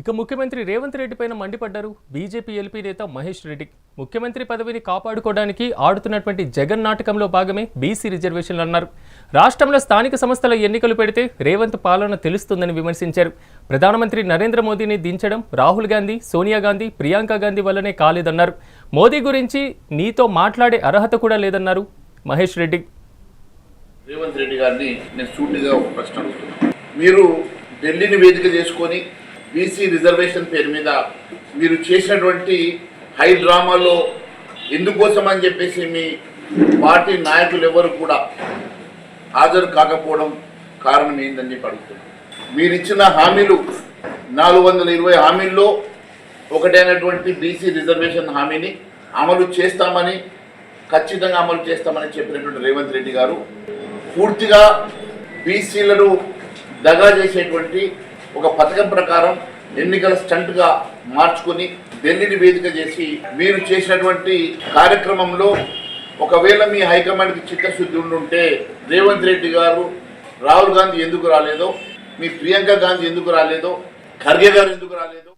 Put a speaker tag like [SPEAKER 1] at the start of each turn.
[SPEAKER 1] ఇక ముఖ్యమంత్రి రేవంత్ రెడ్డి పైన మండిపడ్డారు బీజేపీ ఎల్పీ నేత మహేష్ రెడ్డి. ముఖ్యమంత్రి పదవిని కాపాడుకోవడానికి ఆడుతున్నటువంటి జగన్ నాటకంలో భాగమే బీసీ రిజర్వేషన్లు అన్నారు. రాష్ట్రంలో స్థానిక సంస్థల ఎన్నికలు పెడితే రేవంత్ పాలన తెలుస్తుందని విమర్శించారు. ప్రధానమంత్రి నరేంద్ర మోదీని దించడం రాహుల్ గాంధీ సోనియా గాంధీ ప్రియాంక గాంధీ వల్లనే కాలేదన్నారు. మోదీ గురించి నీతో మాట్లాడే అర్హత కూడా లేదన్నారు మహేష్ రెడ్డి.
[SPEAKER 2] రేవంత్ రెడ్డి గారిని నేను సూటిగా ఒక ప్రశ్న అడుగుతున్నాను మీరు ఢిల్లీని వేదిక చేసుకొని బీసీ రిజర్వేషన్ పేరు మీద మీరు చేసినటువంటి హై డ్రామాలో ఎందుకోసం అని చెప్పేసి మీ పార్టీ నాయకులు ఎవరు కూడా హాజరు కాకపోవడం కారణం ఏందని చెప్పి అడుగుతున్నాను. మీరు ఇచ్చిన హామీలు నాలుగు వందల ఇరవై హామీల్లో ఒకటైనటువంటి బీసీ రిజర్వేషన్ హామీని అమలు చేస్తామని ఖచ్చితంగా అమలు చేస్తామని చెప్పినటువంటి రేవంత్ రెడ్డి గారు పూర్తిగా బీసీలను దగా చేసేటువంటి ఒక పథకం ప్రకారం ఎన్నికల స్టంట్గా మార్చుకొని ఢిల్లీని వేదిక చేసి మీరు చేసినటువంటి కార్యక్రమంలో ఒకవేళ మీ హైకమాండ్కి చిత్తశుద్ధి ఉండుంటే రేవంత్ రెడ్డి గారు రాహుల్ గాంధీ ఎందుకు రాలేదో మీ ప్రియాంక గాంధీ ఎందుకు రాలేదో ఖర్గే గారు ఎందుకు రాలేదో